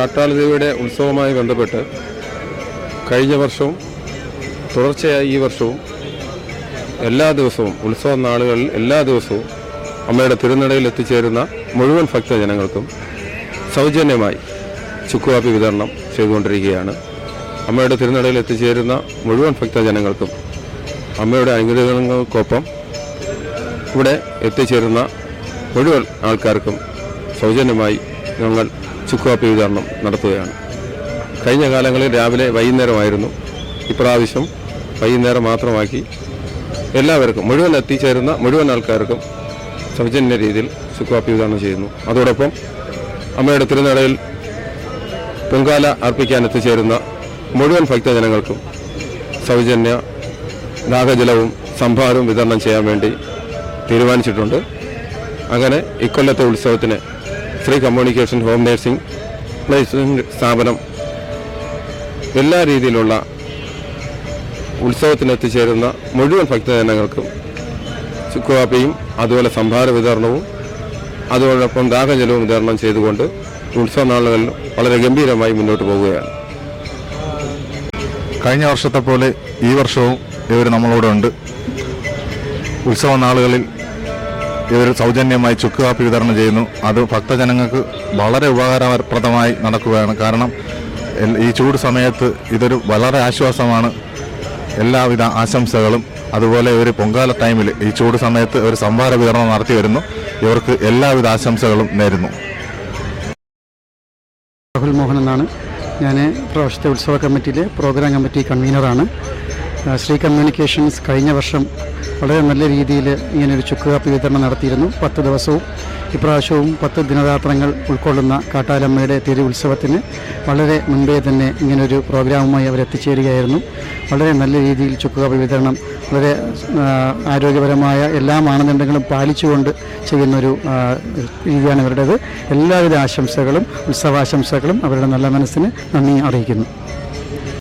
കാട്ടാളദേവിയുടെ ഉത്സവവുമായി ബന്ധപ്പെട്ട് കഴിഞ്ഞ വർഷവും തുടർച്ചയായി ഈ വർഷവും എല്ലാ ദിവസവും ഉത്സവ നാളുകളിൽ എല്ലാ ദിവസവും അമ്മയുടെ തിരുനടയിൽ എത്തിച്ചേരുന്ന മുഴുവൻ ഭക്തജനങ്ങൾക്കും സൗജന്യമായി ചുക്കുകാപ്പി വിതരണം ചെയ്തുകൊണ്ടിരിക്കുകയാണ്. അമ്മയുടെ തിരുനടയിൽ എത്തിച്ചേരുന്ന മുഴുവൻ ഭക്തജനങ്ങൾക്കും അമ്മയുടെ അനുഗ്രഹങ്ങൾക്കൊപ്പം ഇവിടെ എത്തിച്ചേരുന്ന മുഴുവൻ ആൾക്കാർക്കും സൗജന്യമായി ഞങ്ങൾ ചുക്കുകാപ്പി വിതരണം നടത്തുകയാണ്. കഴിഞ്ഞ കാലങ്ങളിൽ രാവിലെ വൈകുന്നേരമായിരുന്നു. ഇപ്രാവശ്യം വൈകുന്നേരം മാത്രമാക്കി എല്ലാവർക്കും മുഴുവൻ എത്തിച്ചേരുന്ന മുഴുവൻ ആൾക്കാർക്കും സൗജന്യ രീതിയിൽ ചുക്കുകാപ്പി വിതരണം ചെയ്യുന്നു. അതോടൊപ്പം അമ്മയുടെ തിരുനടയിൽ പൊങ്കാല അർപ്പിക്കാൻ എത്തിച്ചേരുന്ന മുഴുവൻ ഭക്തജനങ്ങൾക്കും സൗജന്യ ദാഹജലവും സംഭാരവും വിതരണം ചെയ്യാൻ വേണ്ടി തീരുമാനിച്ചിട്ടുണ്ട്. അങ്ങനെ ഇക്കൊല്ലത്തെ ഉത്സവത്തിന് Sree communication home nursing placement സ്ഥാപനം എല്ലാ രീതിയിലുള്ള ഉത്സവത്തിനെത്തിച്ചേരുന്ന മുഴുവൻ ഭക്തജനങ്ങൾക്കും ചുക്കുവാപ്പിയും അതുപോലെ സംഭാര വിതരണവും അതോടൊപ്പം ദാഹജലവും വിതരണം ചെയ്തുകൊണ്ട് ഉത്സവ നാളുകളിൽ വളരെ ഗംഭീരമായി മുന്നോട്ട് പോവുകയാണ്. കഴിഞ്ഞ വർഷത്തെ പോലെ ഈ വർഷവും ഇവർ നമ്മളോടുണ്ട്. ഉത്സവ നാളുകളിൽ ഇവർ സൗജന്യമായി ചുക്ക് കാപ്പി വിതരണം ചെയ്യുന്നു. അത് ഭക്തജനങ്ങൾക്ക് വളരെ ഉപകാരപ്രദമായി നടക്കുകയാണ്. കാരണം ഈ ചൂട് സമയത്ത് ഇതൊരു വളരെ ആശ്വാസമാണ്. എല്ലാവിധ ആശംസകളും. അതുപോലെ ഒരു പൊങ്കാല ടൈമിൽ ഈ ചൂട് സമയത്ത് ഒരു സംഭാര വിതരണം നടത്തി വരുന്നു. ഇവർക്ക് എല്ലാവിധ ആശംസകളും നേരുന്നു. രാഹുൽ മോഹൻ എന്നാണ്. ഞാൻ പ്രാവശ്യത്തെ ഉത്സവ കമ്മിറ്റിയിലെ പ്രോഗ്രാം കമ്മിറ്റി കൺവീനറാണ് ശ്രീ കമ്മ്യൂണിക്കേഷൻസ് കഴിഞ്ഞ വർഷം വളരെ നല്ല രീതിയിൽ ഇങ്ങനൊരു ചുക്കുകാപ്പി വിതരണം നടത്തിയിരുന്നു. പത്ത് ദിവസവും ഇപ്രാവശ്യവും പത്ത് ദിനരാത്രങ്ങൾ ഉൾക്കൊള്ളുന്ന കാട്ടാലമ്മയുടെ തിരു ഉത്സവത്തിന് വളരെ മുൻപേ തന്നെ ഇങ്ങനൊരു പ്രോഗ്രാമുമായി അവർ എത്തിച്ചേരുകയായിരുന്നു. വളരെ നല്ല രീതിയിൽ ചുക്കുകാപ്പി വിതരണം വളരെ ആരോഗ്യപരമായ എല്ലാ മാനദണ്ഡങ്ങളും പാലിച്ചുകൊണ്ട് ചെയ്യുന്നൊരു രീതിയാണ് ഇവരുടേത് എല്ലാവിധ ആശംസകളും ഉത്സവാശംസകളും അവരുടെ നല്ല മനസ്സിന് നന്ദി അറിയിക്കുന്നു.